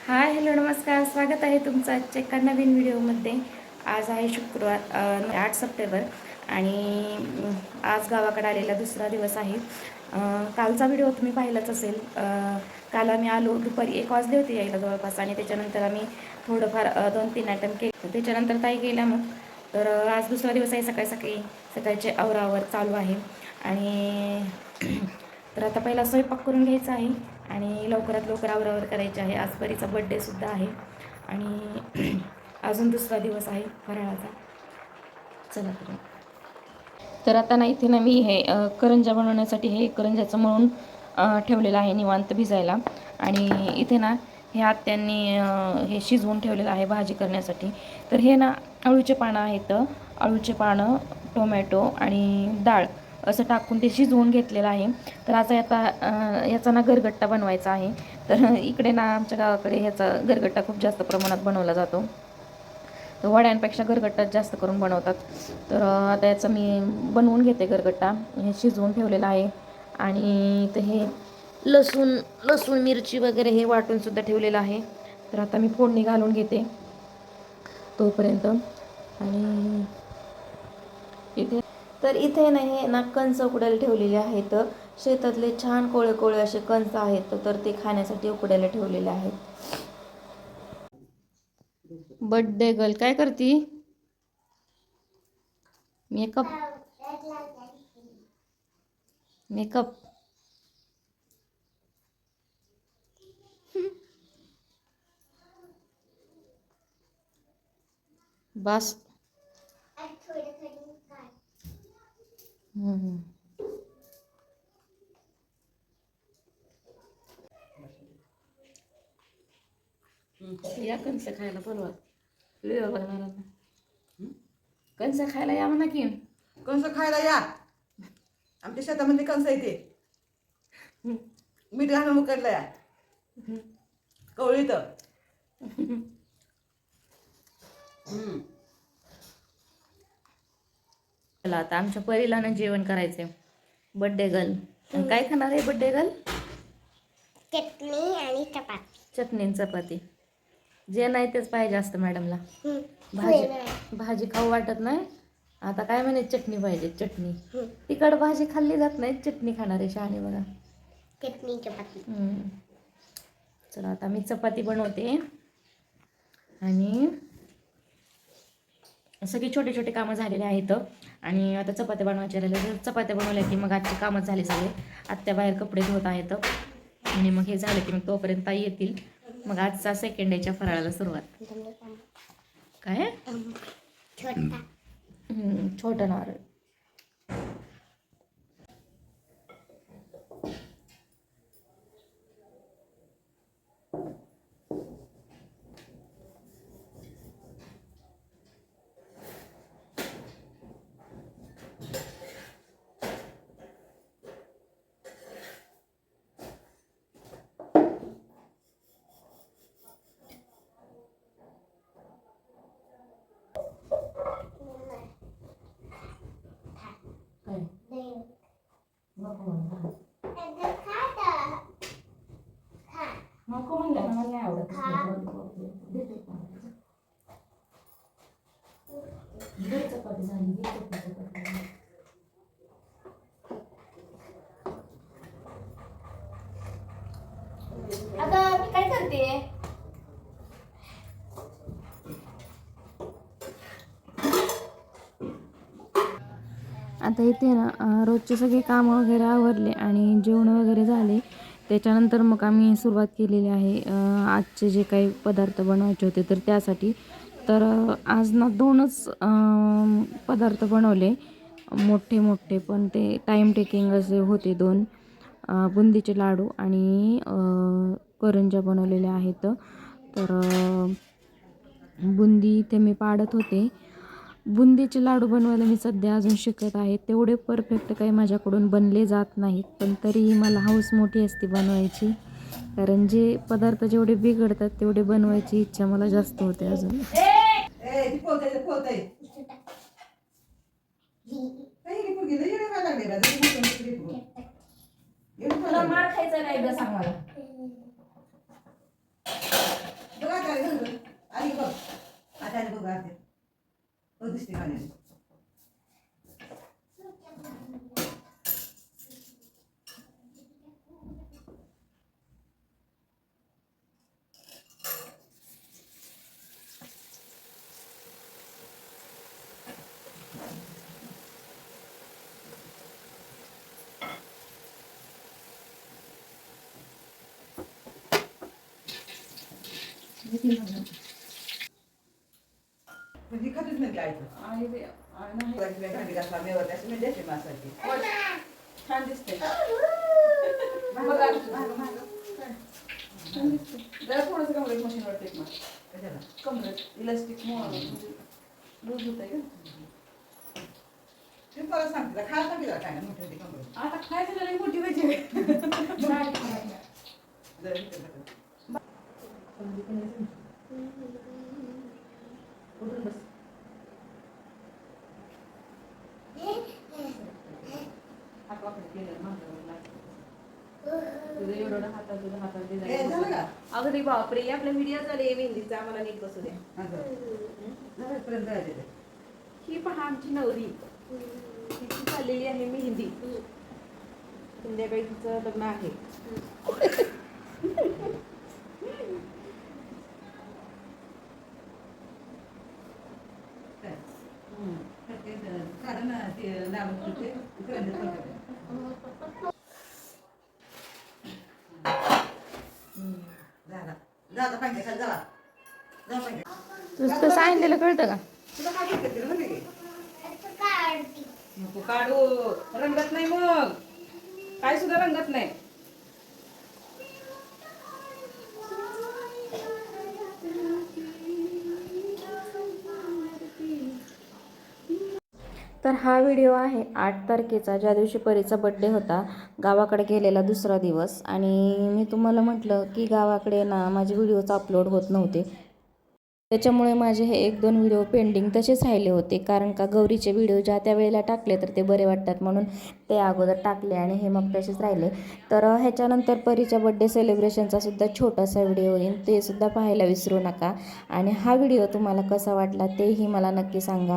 Hi hello नमस्कार. स्वागत आहे तुमचं आजच्या एका नवीन व्हिडिओमध्ये. आज आहे शुक्रवार आठ सप्टेंबर आणि आज गावाकडे आलेला दुसरा दिवस आहे. कालचा व्हिडिओ तुम्ही पाहिलाच असेल. काल आम्ही आलो दुपारी एक वाजले होते यायला जवळपास आणि त्याच्यानंतर आम्ही थोडंफार दोन तीन आयटम केले. त्याच्यानंतर ताई गेल्या मग. तर आज दुसरा दिवस आहे सकाळी सकाळी सकाळचे आवरावर चालू आहे. आणि तर आता पहिला स्वयंपाक करून घ्यायचा आहे. आणि लवकरात लवकर आवरावर करायचे आहे. आज परीचा बड्डेसुद्धा आहे. आणि अजून दुसरा दिवस आहे फराळाचा. चला तर तर आता ना इथे ना मी हे करंजा बनवण्यासाठी हे करंजाचं म्हणून ठेवलेलं आहे निवांत भिजायला. आणि इथे ना हे आत्यांनी हे शिजवून ठेवलेलं आहे भाजी करण्यासाठी. तर हे ना अळूचे पानं आहेत. अळूचे पानं टोमॅटो आणि डाळ. असं टाकून ते शिजवून घेतलेलं आहे. तर आता याचा याचा ना गरगट्टा बनवायचा आहे. तर इकडे ना आमच्या गावाकडे ह्याचा गरगट्टा खूप जास्त प्रमाणात बनवला जातो. तर वड्यांपेक्षा गरगट्टा जास्त करून बनवतात. तर आता याचं मी बनवून घेते गरगट्टा हे शिजवून ठेवलेलं आहे. आणि इथं हे लसूण लसूण मिरची वगैरे हे वाटूनसुद्धा ठेवलेलं आहे. तर आता मी फोडणी घालून घेते तोपर्यंत. आणि इथे तर इथे ना हे ना कंच उकडायला ठेवलेले आहेत. शेतातले छान कोळे कोळे असे कंच आहेत तर ते खाण्यासाठी उकडायला ठेवलेले आहेत. बड्डे गर्ल काय करती? मेकअप मेकअप बस या कंस खायला बोलवा कंस खायला या म्हणा की. कंस खायला या. आमच्या शेतामध्ये कंस येते मीठ घालून उकडलं या. कवळीत चला आता आमच्या परीला ना जेवण करायचंय. बड्डे गर्ल काय खाणार आहे बड्डे गर्ल चटणी आणि चपाती. चटणी आणि चपाती. जे नाही तेच पाहिजे असतं मॅडमला. भाजी भाजी खाऊ वाटत नाही. आता काय म्हणे चटणी पाहिजे चटणी. तिकड भाजी खाल्ली जात नाही चटणी खाणार आहे शहाणे बघा. चटणी चपाती. चला आता मी चपाती बनवते. आणि सगळी छोटे छोटे कामं झालेले आहेत. आणि आता चपात्या बनवायचे राहिले तर चपात्या बनवल्या की मग आजची कामं झाली सगळे. आत्या बाहेर कपडे धुवत आहेत. आणि मग हे झालं की मग तोपर्यंत ताई येतील. मग आजचा सेकंड डेच्या फराळाला सुरुवात. काय? छोटं नारळ. झाली. अगं मी काय करते आता इथे ना रोजचे सगळे कामं वगैरे आवरले आणि जेवण वगैरे झाले त्याच्यानंतर मग आम्ही सुरुवात केलेली आहे आजचे जे काही पदार्थ बनवायचे होते तर त्यासाठी तर आज ना दोनच पदार्थ बनवले. मोठे मोठे पण ते टाईम टेकिंग असे होते दोन. बुंदीचे लाडू आणि करंज्या बनवलेल्या आहेत. तर बुंदी इथे मी पाडत होते. बुंदीचे लाडू बनवायला मी सध्या अजून शिकत आहे. तेवढे परफेक्ट काही माझ्याकडून बनले जात नाहीत पण तरीही मला हौस मोठी असते बनवायची. कारण जे पदार्थ जेवढे बिघडतात तेवढे बनवायची इच्छा मला जास्त होते अजून. ताई काही पुरगी लई येडे व्हायला लागले राजा तुम्ही पण इकडे पुरं येडे तुला व्हायला मार खायचा नाही एकदा सांग मला. लागले. बघा काय झालं आली बघ. आता आली बघ आता. हो दिसते पाण्याने म्हणजे देते मासाची छान दिसते बघा. छान दिसते जरा थोडंसं कमरेत मशीन वाटते एक कशाला? कमरेत. इलास्टिक लूज होत आहे ते मला सांगते. खा सांगितलं जरा. काय नाही मोठी मोठी कंबर आता खायचं की मोठी टाका. उठून बस हात वाकडे तुझं एवढं हातात तुझं हातात ए, अगदी बापरे आपला व्हिडिओ चालू मेहंदीचा आम्हाला नीट बसू द्या. ही पहा आमची नवरी. तिची चाललेली आहे मेहंदी. संध्याकाळी तिचं लग्न आहे काय? ते, ते, काढा ना, ते लाल होतं ते. इकडे पण काढा. हम्म, झाला. जा आता पांग्या खाली जा. जा पांग्या. तुझं तसं सांगितलेलं कळतं का? नको काढू. रंगत नाही मग. काय सुद्धा रंगत नाही. तर हा व्हिडिओ आहे आठ तारखेचा ज्या दिवशी परीचा बड्डे होता गावाकडे गेलेला दुसरा दिवस. आणि मी तुम्हाला म्हटलं की गावाकडे ना माझे व्हिडिओज अपलोड होत नव्हते. त्याच्यामुळे माझे हे एक दोन व्हिडिओ पेंडिंग तसेच राहिले होते. कारण का गौरीचे व्हिडिओ ज्या त्या वेळेला टाकले तर ते बरे वाटतात म्हणून ते अगोदर टाकले आणि हे मग तसेच राहिले. तर ह्याच्यानंतर परीच्या बड्डे सेलिब्रेशनचा सुद्धा छोटासा व्हिडिओ येईल ते सुद्धा पाहायला विसरू नका. आणि हा व्हिडिओ तुम्हाला कसा वाटला तेही मला नक्की सांगा.